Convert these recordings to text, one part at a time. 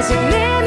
แต่จ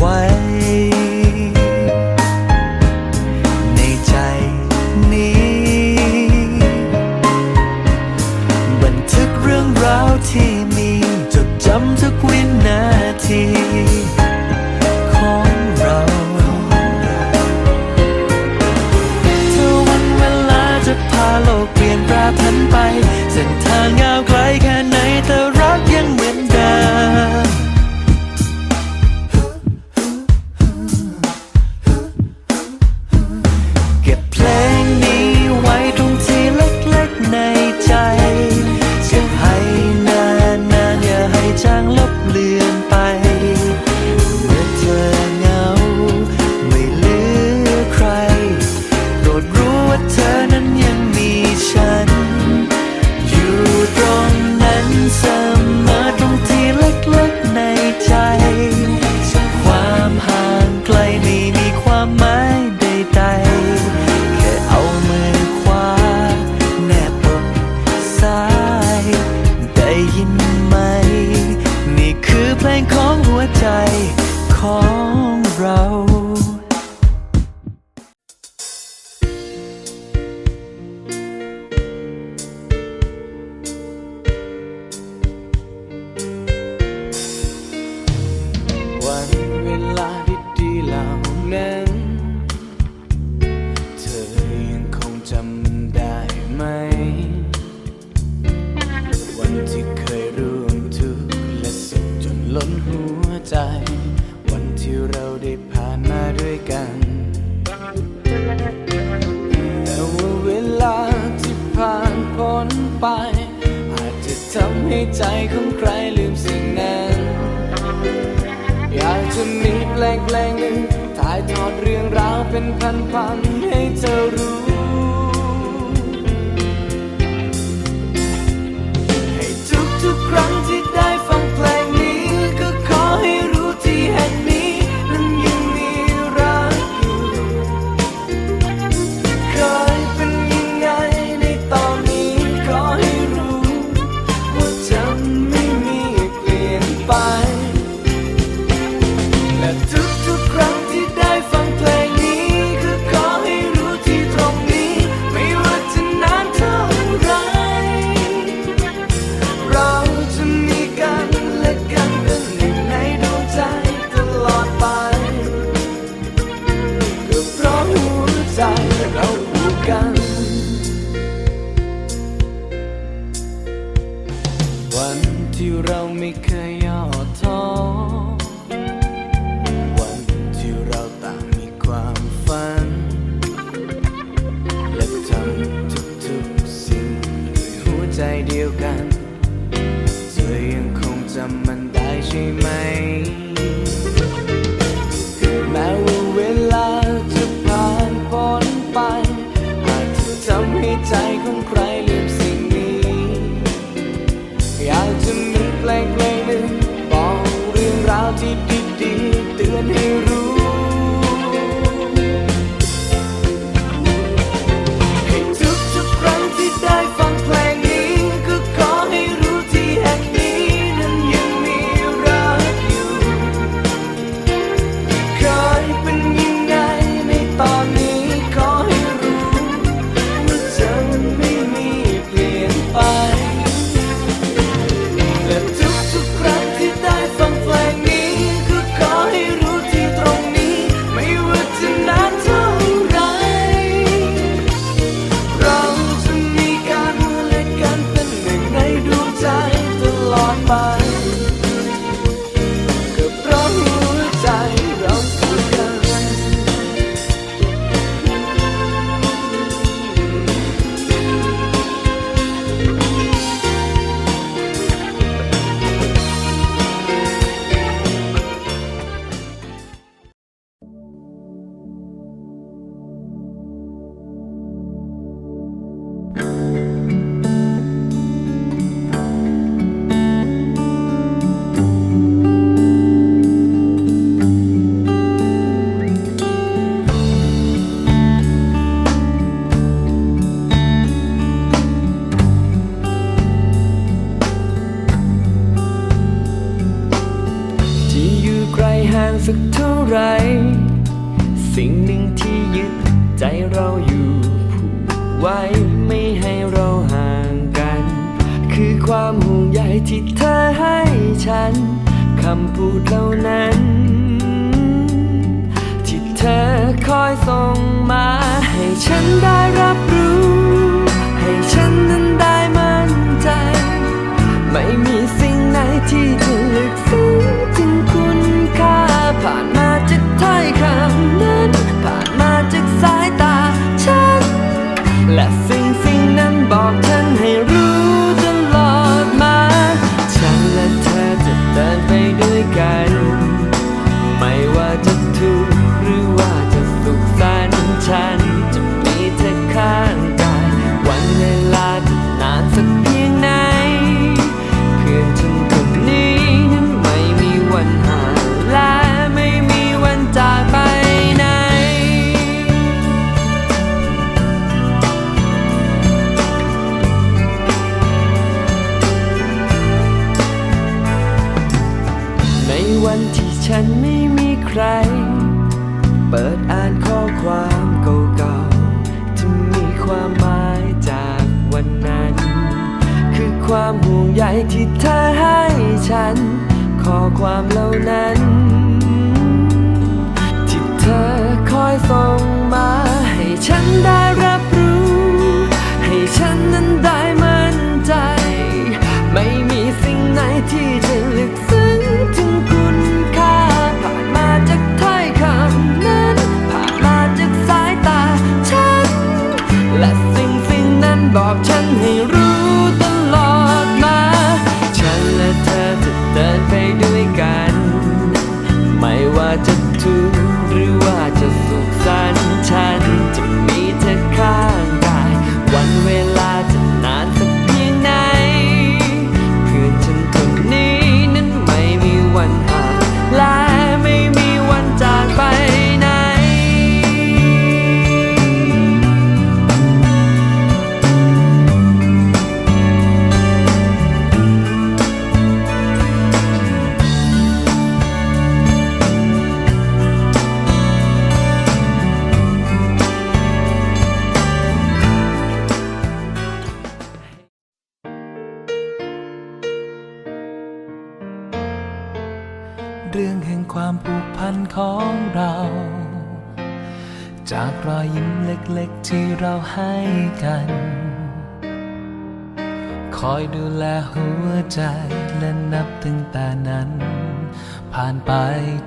怀。好 ของใครลืมสิ่งนั้น อยากจะมีแปลงแปลงหนึ่งถ่ายทอดเรื่องราวเป็นพันๆให้เธอรู้ ใจเดียวกัน ไกลห่างสักเท่าไร สิ่งหนึ่งที่ยึดใจเราอยู่ผูกไว้ไม่ให้เราห่างกัน คือความห่วงใยที่เธอให้ฉัน คำพูดเหล่านั้น ที่เธอคอยส่งมา ให้ฉันได้รับรู้ ให้ฉันนั้นได้มั่นใจ ไม่มีสิ่งไหนที่จะลึกซึ้ง ค่าผ่านมาจากถ้อยคำนั้น ผ่านมาจากสายตาฉัน และสิ่งสิ่งนั้นบอกฉันให้รู้ วันที่ฉันไม่มีใคร เปิดอ่านข้อความเก่าๆที่มีความหมายจากวันนั้น คือความห่วงใยที่เธอให้ฉัน ข้อความเหล่านั้น ที่เธอคอยส่งมา ให้ฉันได้รับรู้ ให้ฉันนั้น เราให้กัน คอยดูแลหัวใจและนับตั้งแต่นั้น ผ่านไป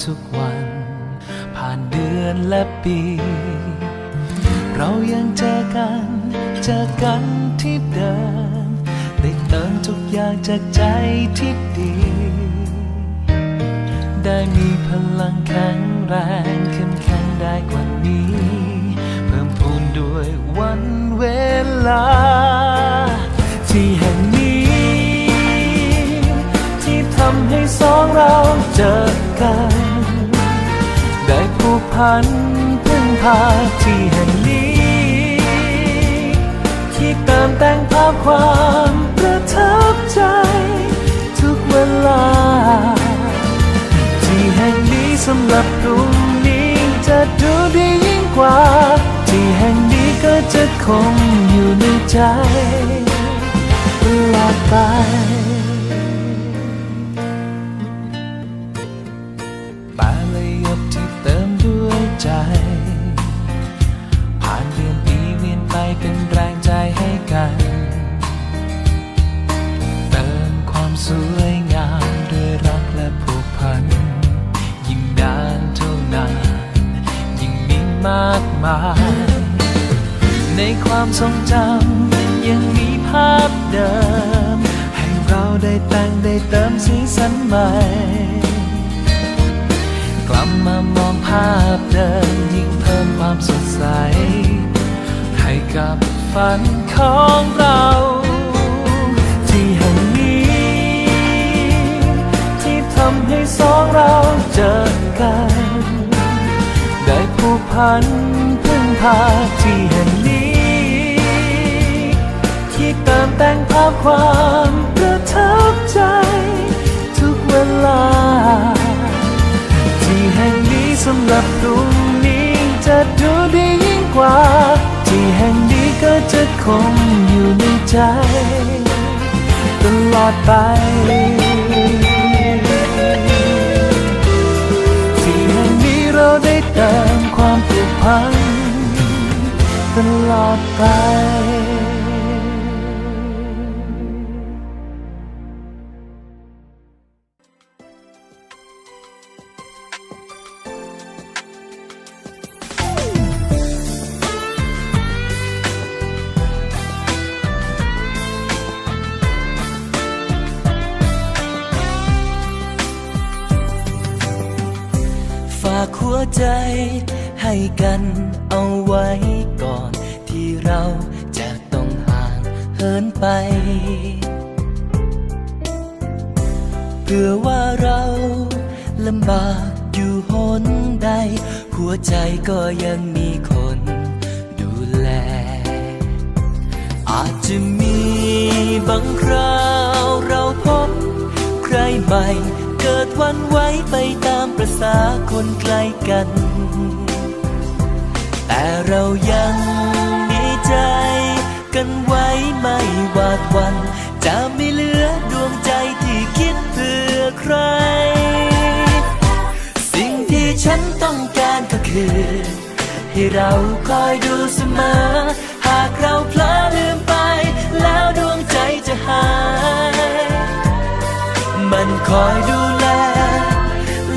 ทุกวัน ผ่านเดือนและปี เรายังเจอกัน เจอกันที่เดิมได้เติมทุกอย่างจากใจที่ดีได้มีพลังแข็งแรงเข้มแข็งได้กว่านี้ ด้วยวันเวลา ที่แห่งนี้ ที่ทำให้สองเราเจอกัน ได้ผูกพันพึ่งพาที่แห่งนี้ ที่เติมแต่งภาพความประทับใจ ทุกเวลา ที่แห่งนี้สำหรับพรุ่งนี้จะดูดียิ่งกว่า คงอยู่ในใจตลอดไป ในความทรงจำยังมีภาพเดิม ให้เราได้แต่งได้เติมสีสันใหม่ กลับมามองภาพเดิมยิ่งเพิ่มความสดใส ให้กับฝันของเราที่แห่งนี้ ที่ทำให้สองเราเจอกัน ได้ผูกพันพึ่งพาที่แห่งนี้ เติมแต่งภาพความประทับใจ ทุกเวลา ที่แห่งนี้สำหรับพรุ่งนี้จะดูดียิ่งกว่า ที่แห่งนี้ก็จะคงอยู่ในใจ ตลอดไปที่แห่งนี้เราได้เติมความผูกพันตลอดไป ใจให้กันเอาไว้ก่อนที่เราจะต้องห่างเหินไป เพื่อว่าเราลำบากอยู่หนใด หัวใจก็ยังมีคนดูแล อาจจะมีบางคราวเราพบใครใหม่ เกิดวันไว้ไปตามประษาคนใกล้กัน แต่เรายังมีใจกันไว้ไม่วาดวัน จะไม่เหลือดวงใจที่คิดเพื่อใคร สิ่งที่ฉันต้องการก็คือ ให้เราคอยดูเสมอ หากเราเพลอลืมไป แล้วดวงใจจะหาย มันคอยดูแล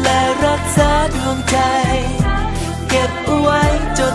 และรักษาดวงใจ เก็บไว้จน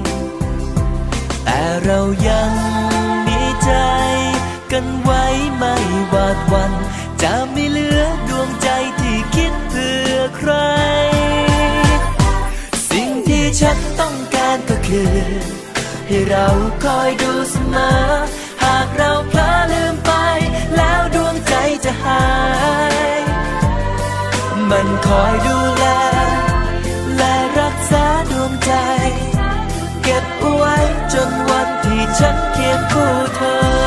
เรายังมีใจ กันไว้ไม่วาดวัน จะไม่เหลือดวงใจที่คิดเพื่อใคร สิ่งที่ฉันต้องการก็คือ ให้เราคอยดูเสมอ หากเราเพลอลืมไป แล้วดวงใจจะหาย มันคอยดู เก็